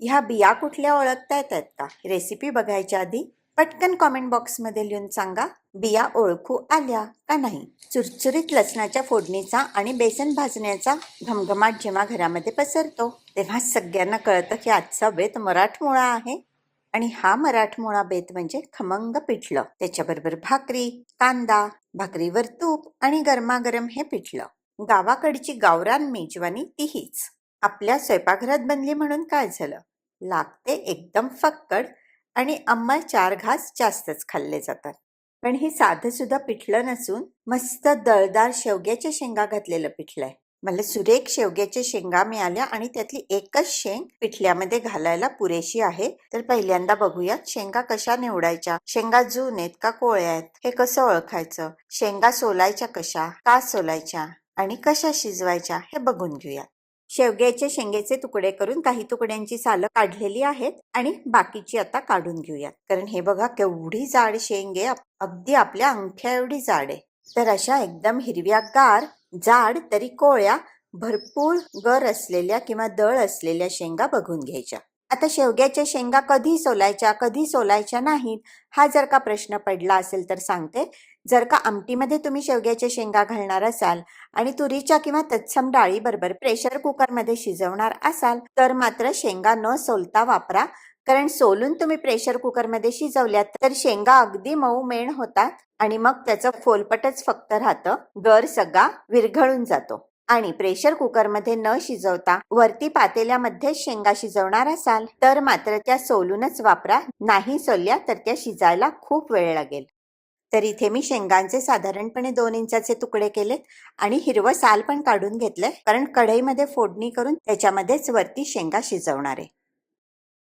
ह्या बिया कुठल्या ओळखता येतात का? रेसिपी बघायच्या आधी पटकन कॉमेंट बॉक्समध्ये लिहून सांगा बिया ओळखू आल्या का नाही? चुरचुरीत लसणाच्या फोडणीचा आणि बेसन भाजण्याचा घमघमाट जेव्हा घरामध्ये पसरतो तेव्हा सगळ्यांना कळतं की आजचा बेत मराठमोळा आहे. आणि हा मराठमोळा बेत म्हणजे खमंग पिठलं. त्याच्याबरोबर भाकरी कांदा भाकरीवर तूप आणि गरमागरम हे पिठलं. गावाकडची गावरान मेजवानी तीहीच. आपल्या स्वयंपाकघरात बनली म्हणून काय झालं? लागते एकदम फक्कड आणि अंमल चार घास जास्तच खाल्ले जातात. पण हे साधं सुद्धा पिठलं नसून मस्त दळदार शेवग्याच्या शेंगा घातलेलं पिठलं आहे. मला सुरेख शेवग्याच्या शेंगा मिळाल्या आणि त्यातली एकच शेंग पिठल्यामध्ये घालायला पुरेशी आहे. तर पहिल्यांदा बघूयात शेंगा कशा निवडायच्या? शेंगा जून आहेत का कोळ्या आहेत? हे कसं ओळखायचं? शेंगा सोलायच्या कशा? का सोलायच्या? आणि कशा शिजवायच्या? हे बघून घेऊया शेवग्याचे शेंगेचे तुकडे करून काही तुकड्यांची सालं काढलेली आहेत आणि बाकीची आता काढून घेऊयात कारण हे बघा केवढी जाड शेंगे अगदी आपल्या अंगठ्या एवढी जाड आहे. तर अशा एकदम हिरव्या गार जाड तरी कोळ्या भरपूर गर असलेल्या किंवा दळ असलेल्या शेंगा बघून घ्यायच्या. आता शेवग्याच्या शेंगा कधी सोलायच्या कधी सोलायच्या नाहीत हा जर का प्रश्न पडला असेल तर सांगते. जर का आमटीमध्ये तुम्ही शेवग्याच्या शेंगा घालणार असाल आणि तुरीच्या किंवा तत्सम डाळीबरोबर प्रेशर कुकरमध्ये शिजवणार असाल तर मात्र शेंगा न सोलता वापरा. कारण सोलून तुम्ही प्रेशर कुकरमध्ये शिजवल्यात तर शेंगा अगदी मऊ मेण होतात आणि मग त्याचं फोलपटच फक्त राहतं. गर सगळा विरघळून जातो. आणि प्रेशर कुकरमध्ये न शिजवता वरती पातेल्यामध्ये शेंगा शिजवणार असाल तर मात्र त्या सोलूनच वापरा. नाही सोलल्या तर त्या शिजायला खूप वेळ लागेल. तर इथे मी शेंगांचे साधारणपणे दोन इंचाचे तुकडे केलेत आणि हिरवं साल पण काढून घेतलंय कारण कढईमध्ये फोडणी करून त्याच्यामध्येच वरती शेंगा शिजवणार आहे.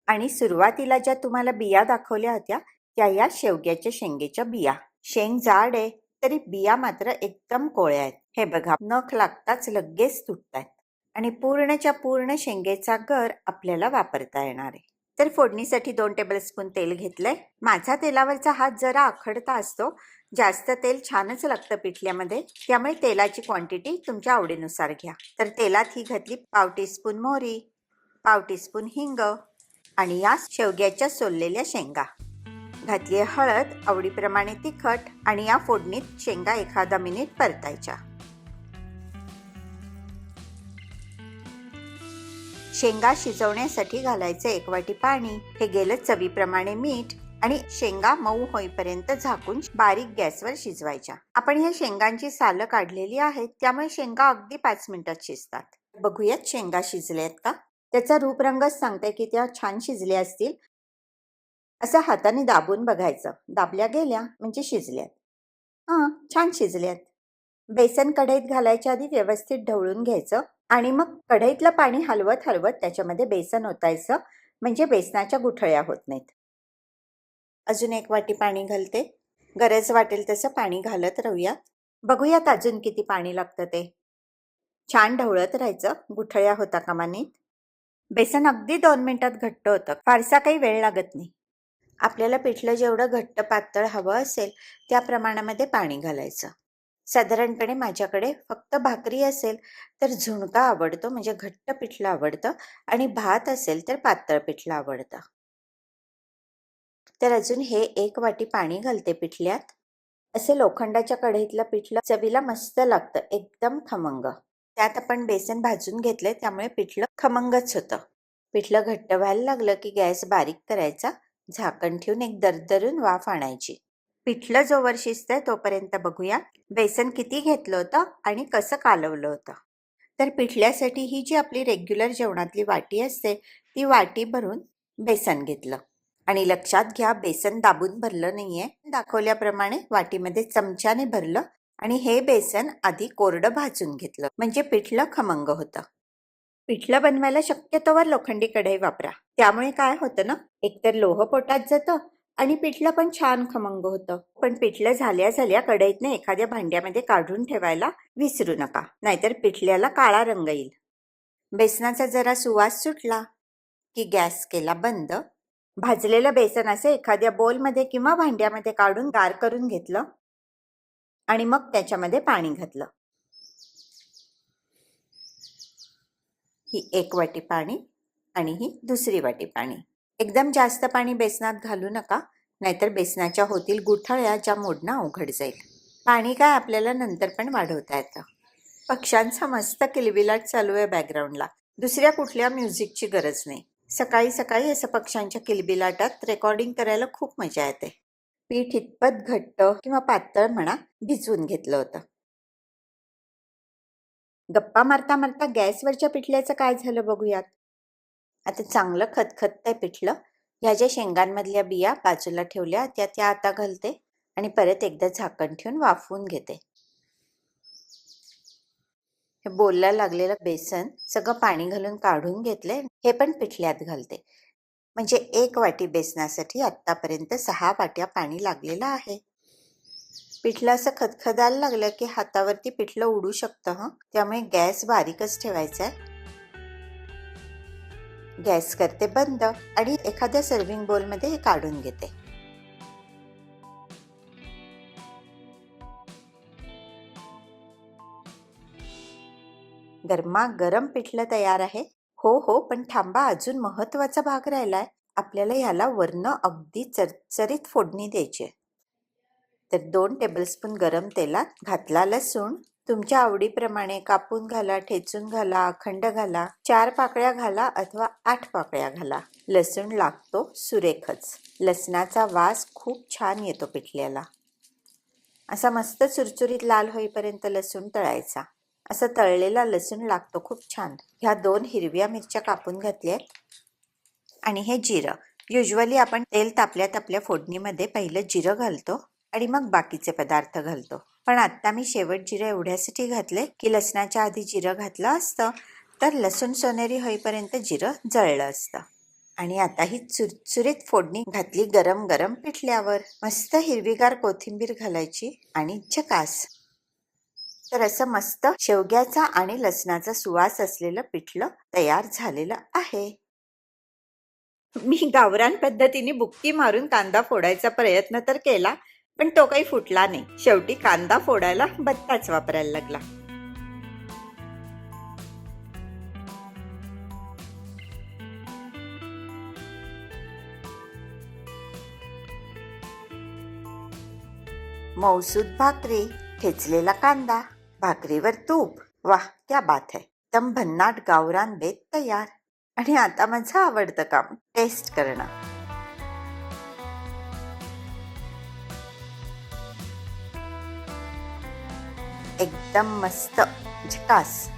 आणि सुरुवातीला ज्या तुम्हाला बिया दाखवल्या होत्या त्या या शेवग्याच्या शेंगेच्या बिया. शेंग जाड आहे तरी बिया मात्र एकदम कोळ्या आहेत. हे बघा नख लागताच लगेच तुटतायत आणि पूर्णच्या पूर्ण शेंगेचा गर आपल्याला वापरता येणार आहे. तर फोडणीसाठी दोन टेबलस्पून तेल घेतलंय. माझा तेलावरचा हात जरा आखडता असतो. जास्त तेल छानच लागतं पिठल्यामध्ये. त्यामुळे तेलाची क्वांटिटी तुमच्या आवडीनुसार घ्या. तर तेलात ही घातली पाव टीस्पून मोहरी पाव टीस्पून हिंग आणि या शेवग्याच्या सोललेल्या शेंगा. घातली हळद आवडीप्रमाणे तिखट आणि या फोडणीत शेंगा एखादा मिनिट परतायच्या. शेंगा शिजवण्यासाठी घालायचं एक वाटी पाणी हे गेलं चवीप्रमाणे मीठ आणि शेंगा मऊ होईपर्यंत झाकून बारीक गॅसवर शिजवायच्या. आपण ह्या शेंगांची सालं काढलेली आहेत त्यामुळे शेंगा अगदी पाच मिनिटात शिजतात. बघूयात शेंगा शिजल्यात का? त्याचा रूपरंगच सांगते की त्या छान शिजल्या असतील. असं हाताने दाबून बघायचं. दाबल्या गेल्या म्हणजे शिजल्यात. हां छान शिजल्यात. बेसन कढईत घालायच्या आधी व्यवस्थित ढवळून घ्यायचं आणि मग कढईतलं पाणी हलवत हलवत त्याच्यामध्ये बेसन ओतायचं म्हणजे बेसनाच्या गुठळ्या होत नाहीत. अजून एक वाटी पाणी घालते. गरज वाटेल तसं पाणी घालत राहूयात बघूयात अजून किती पाणी लागतं ते. छान ढवळत राहायचं. गुठळ्या होता कामा बेसन अगदी दोन मिनिटात घट्ट होतं. फारसा काही वेळ लागत नाही. आपल्याला पिठलं जेवढं घट्ट पातळ हवं असेल त्या प्रमाणामध्ये पाणी घालायचं. साधारणपणे माझ्याकडे फक्त भाकरी असेल तर झुणका आवडतो म्हणजे घट्ट पिठलं आवडतं आणि भात असेल तर पातळ पिठलं आवडतं. तर अजून हे एक वाटी पाणी घालते पिठल्यात. असे लोखंडाच्या कढईतलं पिठलं चवीला मस्त लागतं एकदम खमंग. त्यात आपण बेसन भाजून घेतलंय त्यामुळे पिठलं खमंगच होतं. पिठलं घट्ट व्हायला लागलं की गॅस बारीक करायचा. झाकण ठेवून एक दरदरून वाफ आणायची. पिठलं जोवर शिजतंय तोपर्यंत बघूया बेसन किती घेतलं होतं आणि कसं कालवलं होतं. तर पिठल्यासाठी ही जी आपली रेग्युलर जेवणातली वाटी असते ती वाटी भरून बेसन घेतलं. आणि लक्षात घ्या बेसन दाबून भरलं नाहीये. दाखवल्याप्रमाणे वाटीमध्ये चमच्याने भरलं आणि हे बेसन आधी कोरडं भाजून घेतलं. म्हणजे पिठलं खमंग होतं. पिठलं बनवायला शक्यतोवर लोखंडी कढई वापरा. त्यामुळे काय होतं ना एकतर लोह पोटात जातं आणि पिठलं पण छान खमंग होतं. पण पिठलं झाल्या झाल्या कढईतनं एखाद्या भांड्यामध्ये काढून ठेवायला विसरू नका नाहीतर पिठल्याला काळा रंग येईल. बेसनाचा जरा सुवास सुटला की गॅस केला बंद. भाजलेलं बेसन असं एखाद्या बोलमध्ये किंवा भांड्यामध्ये काढून गार करून घेतलं आणि मग त्याच्यामध्ये पाणी घातलं. ही एक वाटी पाणी आणि ही दुसरी वाटी पाणी. एकदम जास्त पाणी बेसनात घालू नका नाहीतर बेसनाच्या होतील गुठळ्या ज्या मोडणं अवघड जाईल. पाणी काय आपल्याला नंतर पण वाढवता येतं. पक्ष्यांचा मस्त किलबिलाट चालू आहे बॅकग्राऊंडला. दुसऱ्या कुठल्या म्युझिकची गरज नाही. सकाळी सकाळी असं पक्ष्यांच्या किलबिलाटात रेकॉर्डिंग करायला खूप मजा येते. पीठ इतपत घट्ट किंवा पातळ म्हणा भिजवून घेतलं होतं. गप्पा मारता मारता गॅसवरच्या पिठल्याचं काय झालं बघूयात. आता चांगलं खतखततंय पिठलं. ह्या ज्या शेंगांमधल्या बिया बाजूला ठेवल्या त्या त्या आता घालते आणि परत एकदा झाकण ठेवून वाफवून घेते. हे बोलला लागलेलं बेसन सगळं पाणी घालून काढून घेतले हे पण पिठल्यात घालते. म्हणजे एक वाटी बेसनासाठी आत्तापर्यंत सहा वाट्या पाणी लागलेलं आहे. पिठलं असं खदखदायला लागलं की हातावरती पिठलं उडू शकतं हं. त्यामुळे गॅस बारीकच ठेवायचा आहे. गॅस करते बंद आणि एखाद्या सर्व्हिंग बोलमध्ये हे काढून घेते. गरमा गरम पिठलं तयार आहे. हो हो पण थांबा अजून महत्त्वाचा भाग राहिलाय. आपल्याला ह्याला वर्ण अगदी चरचरीत फोडणी द्यायची आहे. तर दोन टेबलस्पून गरम तेलात घातला लसूण. तुमच्या आवडीप्रमाणे कापून घाला ठेचून घाला अखंड घाला. चार पाकळ्या घाला अथवा आठ पाकळ्या घाला. लसूण लागतो सुरेखच. लसणाचा वास खूप छान येतो पिठल्याला. असा मस्त चुरचुरीत लाल होईपर्यंत लसूण तळायचा. असा तळलेला लसूण लागतो खूप छान. ह्या दोन हिरव्या मिरच्या कापून घातल्या आणि हे जिरं. युजली आपण तेल तापल्या तापल्या फोडणीमध्ये पहिलं जिरं घालतो. आणि मग बाकीचे पदार्थ घालतो. पण आत्ता मी शेवट जिरं एवढ्यासाठी घातले की लसणाच्या आधी जिरं घातलं असतं तर लसूण सोनेरी होईपर्यंत जिरं जळलं असतं. आणि आता ही चुरचुरीत फोडणी घातली गरम गरम पिठल्यावर. मस्त हिरवीगार कोथिंबीर घालायची आणि चकास तर असं मस्त शेवग्याचा आणि लसणाचा सुवास असलेलं पिठलं तयार झालेलं आहे. मी गावरान पद्धतीने बुक्की मारून कांदा फोडायचा प्रयत्न तर केला पण तो काही फुटला नाही. शेवटी कांदा फोडायला बत्ताच वापरायला लागला. मौसूद भाकरी ठेचलेला कांदा भाकरीवर तूप. वाह क्या बात है. दम भन्नाट गावरान बेत तयार. आणि आता माझं आवडतं काम टेस्ट करणं. एकदम मस्त. झकास.